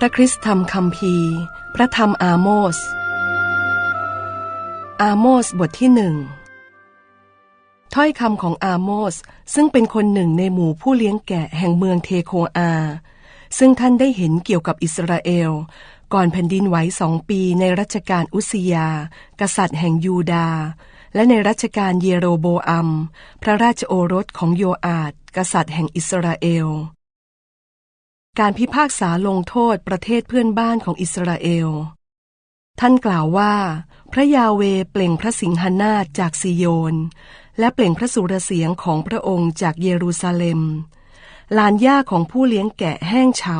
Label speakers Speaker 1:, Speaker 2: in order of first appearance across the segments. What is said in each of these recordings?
Speaker 1: พระคริสตธรรมคัมภีร์ พระธรรมอาโมส อาโมสบทที่หนึ่งถ้อยคำของอาโมสซึ่งเป็นคนหนึ่งในหมู่ผู้เลี้ยงแกะแห่งเมืองเทโคอา ซึ่งท่านได้เห็นเกี่ยวกับอิสราเอล ก่อนแผ่นดินไหวสองปีในรัชกาลอุสยา กษัตริย์แห่งยูดาห์และในรัชกาลเยโรโบอัม พระราชโอรสของโยอาดกษัตริย์แห่งอิสราเอล การพิพากษาลงโทษประเทศเพื่อนบ้านของอิสราเอล ท่านกล่าวว่า พระยาเวเปล่งพระสิงหนาฏจากซิโยน และเปล่งพระสุรเสียงของพระองค์จากเยรูซาเล็ม ลานหญ้าของผู้เลี้ยงแกะแห้งเฉา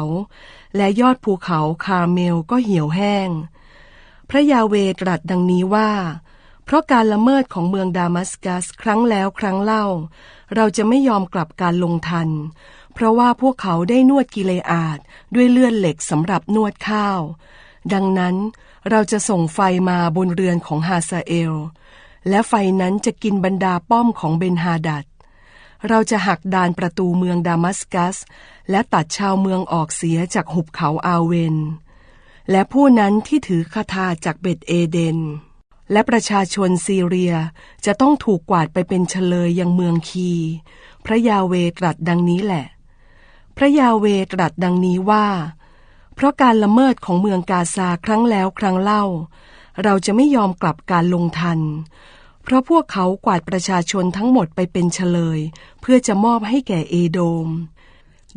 Speaker 1: และยอดภูเขาคาเมลก็เหี่ยวแห้ง พระยาเวตรัสดังนี้ว่าเพราะการละเมิดของเมืองดามัสกัสครั้งแล้วครั้งเล่า เราจะไม่ยอมกลับการลงทัน เพราะว่าพวกเขาได้นวดกิเลอาดด้วยเลื่อนเหล็กสำหรับนวดข้าว ดังนั้นเราจะส่งไฟมาบนเรือนของฮาซาเอล และไฟนั้นจะกินบรรดาป้อมของเบนฮาดัดเราจะหักดานประตูเมืองดามัสกัส และตัดชาวเมืองออกเสียจากหุบเขาอาเวน และผู้นั้นที่ถือคาถาจากเบ็ดเอเดน และประชาชนซีเรียจะต้องถูกกวาดไปเป็นเฉลยยังเมืองคี พระยาเวตรัสดังนี้แหละ พระยาเวตรัสดังนี้ว่า เพราะการละเมิดของเมืองกาซาครั้งแล้วครั้งเล่า เราจะไม่ยอมกลับการลงทัน เพราะพวกเขากวาดประชาชนทั้งหมดไปเป็นเฉลย เพื่อจะมอบให้แก่เอโดม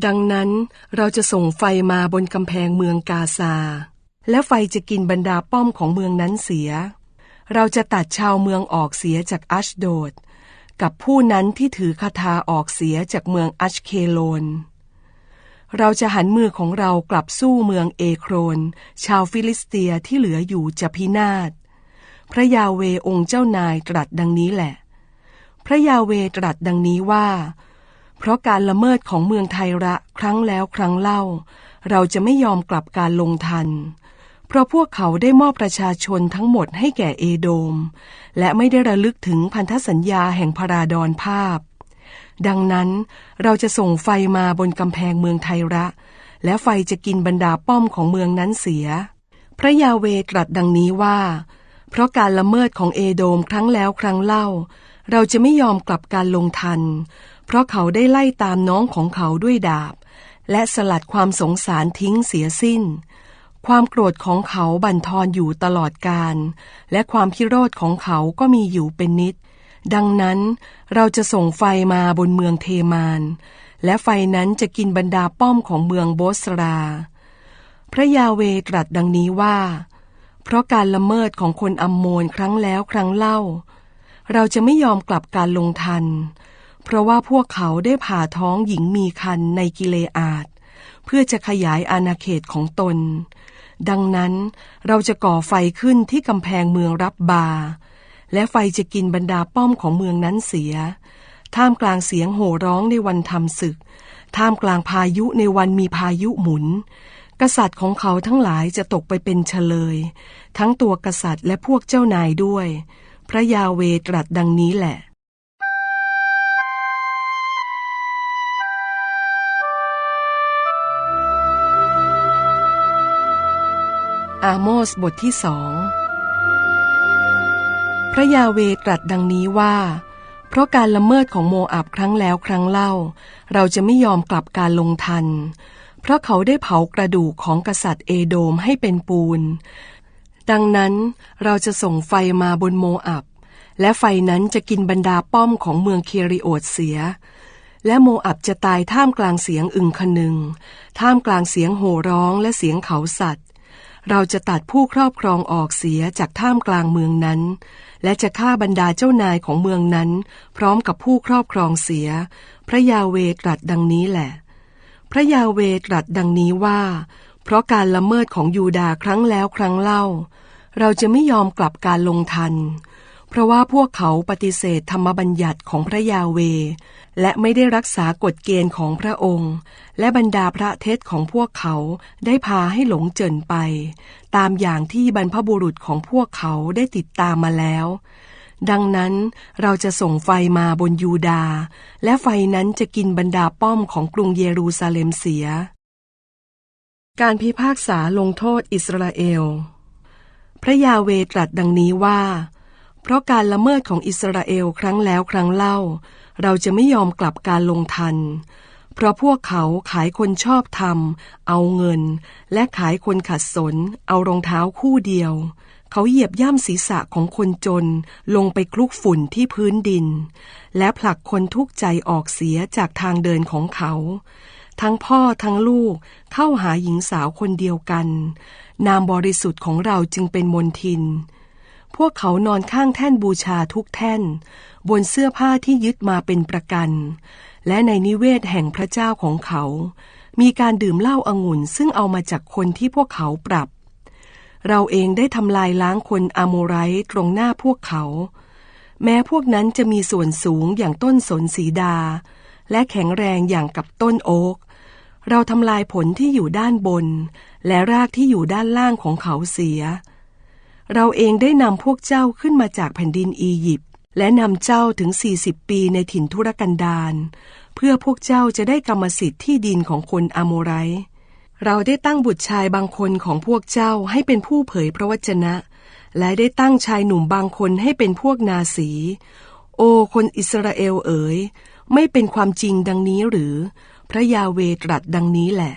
Speaker 1: ดังนั้นเราจะส่งไฟมาบนกำแพงเมืองกาซา และไฟจะกินบรรดาป้อมของเมืองนั้นเสีย เราจะตัดชาวเมืองออกเสียจากอัชโดดกับผู้นั้นที่ถือคาถาออกเสียจากเมืองอัชเคโลน เราจะหันมือของเรากลับสู้เมืองเอโครน ชาวฟิลิสเตียที่เหลืออยู่จะพินาศ พระยาเวองค์เจ้านายตรัสดังนี้แหละ พระยาเวตรัสดังนี้ว่า เพราะการละเมิดของเมืองไทระครั้งแล้วครั้งเล่า เราจะไม่ยอมกลับการลงทัน เพราะพวกเขาได้มอบประชาชนทั้งหมดให้แก่เอโดม และไม่ได้ระลึกถึงพันธสัญญาแห่งพระราดอนภาพ ดังนั้นเราจะส่งไฟมาบนกำแพงเมืองไทระ และไฟจะกินบรรดาป้อมของเมืองนั้นเสีย พระยาเวตรัสดังนี้ว่า เพราะการละเมิดของเอโดมครั้งแล้วครั้งเล่า เราจะไม่ยอมกลับการลงทัน เพราะเขาได้ไล่ตามน้องของเขาด้วยดาบ และสลัดความสงสารทิ้งเสียสิ้น ความโกรธของเขาบั่นทอนอยู่ตลอดกาลและความพิโรธของเขาก็มีอยู่เป็นนิด ดังนั้นเราจะส่งไฟมาบนเมืองเทมาน และไฟนั้นจะกินบรรดาป้อมของเมืองโบสรา พระยาเวตรัสดังนี้ว่า เพราะการละเมิดของคนอัมโมนครั้งแล้วครั้งเล่า เราจะไม่ยอมกลับการลงทัน เพราะว่าพวกเขาได้ผ่าท้องหญิงมีคันในกิเลอาดเพื่อจะขยายอาณาเขตของตน ดังนั้นเราจะก่อไฟขึ้นที่กำแพงเมืองรับบา และไฟจะกินบรรดาป้อมของเมืองนั้นเสีย ท่ามกลางเสียงโห่ร้องในวันทำศึก ท่ามกลางพายุในวันมีพายุหมุน กษัตริย์ของเขาทั้งหลายจะตกไปเป็นเฉลย ทั้งตัวกษัตริย์และพวกเจ้านายด้วย พระยาเวตรัสดังนี้แหละอาโมสบทที่สอง พระยาเวตรัสดังนี้ว่า เพราะการละเมิดของโมอับครั้งแล้วครั้งเล่า เราจะไม่ยอมกลับการลงทัน เพราะเขาได้เผากระดูกของกษัตริย์เอโดมให้เป็นปูน ดังนั้นเราจะส่งไฟมาบนโมอับและไฟนั้นจะกินบรรดาป้อมของเมืองเคริโอดเสีย และโมอับจะตายท่ามกลางเสียงอึงคนึง ท่ามกลางเสียงโห่ร้องและเสียงเขาสัตว์ เราจะตัดผู้ครอบครองออกเสียจากท่ามกลางเมืองนั้น และจะฆ่าบรรดาเจ้านายของเมืองนั้น พร้อมกับผู้ครอบครองเสีย พระยาเวตรัสดังนี้แหละ พระยาเวตรัสดังนี้ว่า เพราะการละเมิดของยูดาห์ครั้งแล้วครั้งเล่า เราจะไม่ยอมกลับการลงทัน เพราะว่าพวกเขาปฏิเสธธรรมบัญญัติของพระยาเว และไม่ได้รักษากฎเกณฑ์ของพระองค์ และบรรดาพระเทศของพวกเขาได้พาให้หลงเจินไป ตามอย่างที่บรรพบุรุษของพวกเขาได้ติดตามมาแล้ว ดังนั้นเราจะส่งไฟมาบนยูดา และไฟนั้นจะกินบรรดาป้อมของกรุงเยรูซาเล็มเสีย การพิพากษาลงโทษอิสราเอล พระยาเวตรัสดังนี้ว่า เพราะการละเมิดของอิสราเอลครั้งแล้วครั้งเล่า เราจะไม่ยอมกลับการลงทัน เพราะพวกเขาขายคนชอบธรรม เอาเงิน และขายคนขัดสน เอารองเท้าคู่เดียว เขาเหยียบย่ำศีรษะของคนจน ลงไปคลุกฝุ่นที่พื้นดิน และผลักคนทุกข์ใจออกเสียจากทางเดินของเขา ทั้งพ่อทั้งลูกเข้าหาหญิงสาวคนเดียวกัน นามบริสุทธิ์ของเราจึงเป็นมนทิน พวกเขานอนข้างแท่นบูชาทุกแท่น บนเสื้อผ้าที่ยึดมาเป็นประกัน และในนิเวศแห่งพระเจ้าของเขา มีการดื่มเหล้าอางุ่นซึ่งเอามาจากคนที่พวกเขาปรับ เราเองได้ทำลายล้างคนอาโมไรต์ตรงหน้าพวกเขา แม้พวกนั้นจะมีส่วนสูงอย่างต้นสนสีดา และแข็งแรงอย่างกับต้นโอ๊กเราทำลายผลที่อยู่ด้านบน และรากที่อยู่ด้านล่างของเขาเสียเเราเองได้นำพวกเจ้าขึ้นมาจากแผ่นดินอียิปต์และนำเจ้าถึง 40 ปีในถิ่นทุรกันดารเพื่อพวกเจ้าจะได้กรรมสิทธิ์ที่ดินของคนอาโมไรเราได้ตั้งบุตรชายบางคนของพวกเจ้าให้เป็นผู้เผยพระวจนะ และได้ตั้งชายหนุ่มบางคนให้เป็นพวกนาสี โอคนอิสราเอลเอ๋ยไม่เป็นความจริงดังนี้หรือ พระยาเวตรัสดังนี้แหละ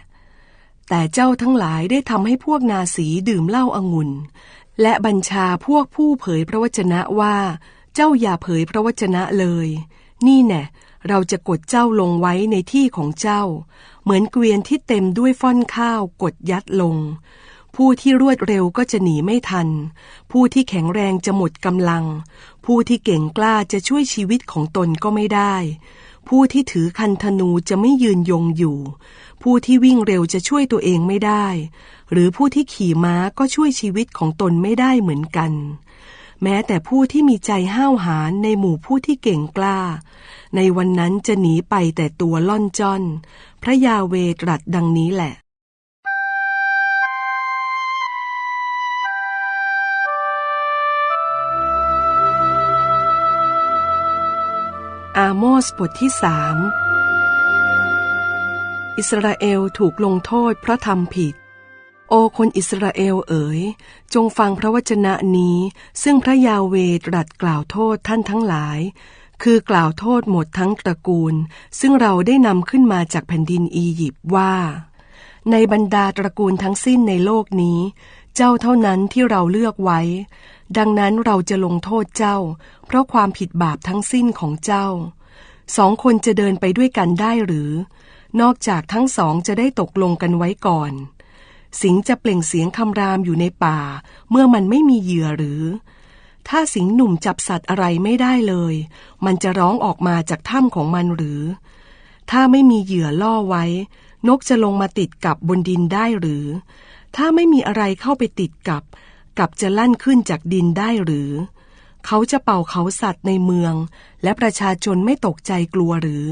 Speaker 1: แต่เจ้าทั้งหลายได้ทำให้พวกนาสีดื่มเหล้าอางุ่น และบัญชาพวกผู้เผยพระวจนะว่า เจ้าอย่าเผยพระวจนะเลย นี่แน่เราจะกดเจ้าลงไว้ในที่ของเจ้า เหมือนเกวียนที่เต็มด้วยฟ่อนข้าวกดยัดลง ผู้ที่รวดเร็วก็จะหนีไม่ทัน ผู้ที่แข็งแรงจะหมดกำลัง ผู้ที่เก่งกล้าจะช่วยชีวิตของตนก็ไม่ได้ ผู้ที่ถือคันธนูจะไม่ยืนยงอยู่ ผู้ที่วิ่งเร็วจะช่วยตัวเองไม่ได้ หรือผู้ที่ขี่ม้าก็ช่วยชีวิตของตนไม่ได้เหมือนกัน แม้แต่ผู้ที่มีใจห้าวหาญในหมู่ผู้ที่เก่งกล้า ในวันนั้นจะหนีไปแต่ตัวล่อนจ้อน พระยาเวตรัสดังนี้แหละ อาโมสบทที่สามอิสราเอลถูกลงโทษเพราะทำผิด โอคนอิสราเอลเอ๋ย จงฟังพระวจนะนี้ ซึ่งพระยาเวตรัสกล่าวโทษท่านทั้งหลาย คือกล่าวโทษหมดทั้งตระกูล ซึ่งเราได้นำขึ้นมาจากแผ่นดินอียิปต์ว่า ในบรรดาตระกูลทั้งสิ้นในโลกนี้ เจ้าเท่านั้นที่เราเลือกไว้ ดังนั้นเราจะลงโทษเจ้า เพราะความผิดบาปทั้งสิ้นของเจ้า สองคนจะเดินไปด้วยกันได้หรือ นอกจากทั้งสองจะได้ตกลงกันไว้ก่อน สิงจะเปล่งเสียงคำรามอยู่ในป่า เมื่อมันไม่มีเหยื่อหรือ ถ้าสิงหนุ่มจับสัตว์อะไรไม่ได้เลย มันจะร้องออกมาจากถ้ำของมันหรือ ถ้าไม่มีเหยื่อล่อไว้ นกจะลงมาติดกับบนดินได้หรือ ถ้าไม่มีอะไรเข้าไปติดกับ กับจะลั่นขึ้นจากดินได้หรือ เขาจะเป่าเขาสัตว์ในเมือง และประชาชนไม่ตกใจกลัวหรือ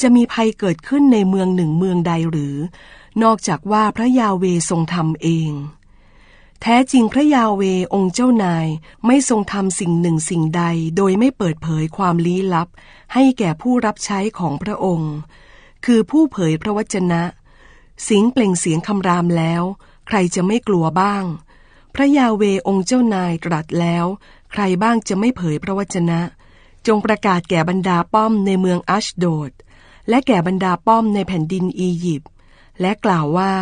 Speaker 1: จะมีภัยเกิดขึ้นในเมืองหนึ่งเมืองใดหรือ นอกจากว่าพระยาเวทรงทำเอง แท้จริงพระยาเวองค์เจ้านายไม่ทรงทำสิ่งหนึ่งสิ่งใด โดยไม่เปิดเผยความลี้ลับ ให้แก่ผู้รับใช้ของพระองค์ คือผู้เผยพระวจนะ สิงเปล่งเสียงคำรามแล้ว รจะไม่กลัวบ้าง พระยาเวองค์เจ้านายตรัสแล้ว ใครบ้างจะไม่เผยพระวจนะ จงประกาศแก่บรรดาป้อมในเมืองอัชโดด และแก่บรรดาป้อมในแผ่นดินอียิปต์และกล่าวว่า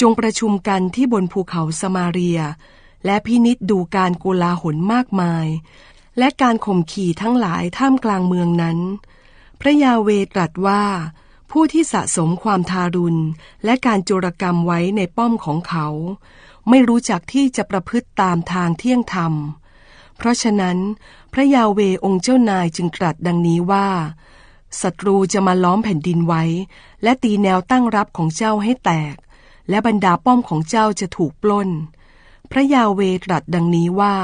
Speaker 1: จงประชุมกันที่บนภูเขาสมาเรีย และพินิษดูการโกลาหลมากมาย และการข่มขี่ทั้งหลายท่ามกลางเมืองนั้น พระยาเวตรัสว่า ผู้ที่สะสมความทารุณ และการโจรกรรมไว้ในป้อมของเขา ไม่รู้จักที่จะประพฤติตามทางเที่ยงธรรม เพราะฉะนั้น พระยาเวองค์เจ้านายจึงตรัสดังนี้ว่าศัตรูจะมาล้อมแผ่นดินไว้ และตีแนวตั้งรับของเจ้าให้แตก และบรรดาป้อมของเจ้าจะถูกปล้น พระยาเวตรัสดังนี้ว่า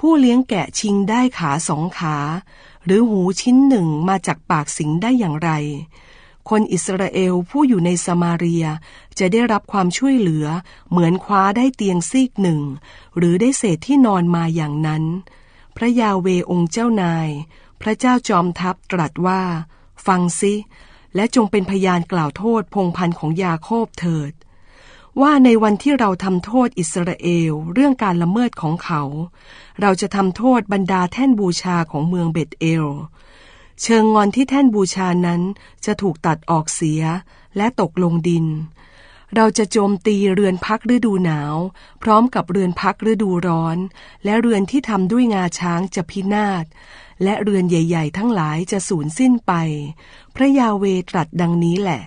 Speaker 1: ผู้เลี้ยงแกะชิงได้ขาสองขา หรือหูชิ้นหนึ่งมาจากปากสิงได้อย่างไร คนอิสราเอลผู้อยู่ในสมาเรีย จะได้รับความช่วยเหลือ เหมือนคว้าได้เตียงซีกหนึ่ง หรือได้เศษที่นอนมาอย่างนั้น พระยาเวองค์เจ้านาย พระเจ้าจอมทัพตรัสว่า ฟังซิ และจงเป็นพยานกล่าวโทษพงพันธ์ของยาโคบเถิด ว่าในวันที่เราทำโทษอิสราเอลเรื่องการละเมิดของเขา เราจะทำโทษบรรดาแท่นบูชาของเมืองเบตเอล เชิงงอนที่แท่นบูชานั้นจะถูกตัดออกเสียและตกลงดิน เราจะโจมตีเรือนพักฤดูหนาว พร้อมกับเรือนพักฤดูร้อน และเรือนที่ทำด้วยงาช้างจะพินาศ และเรือนใหญ่ ๆ ทั้งหลายจะสูญสิ้นไป พระยาเวตรัสดังนี้แหละ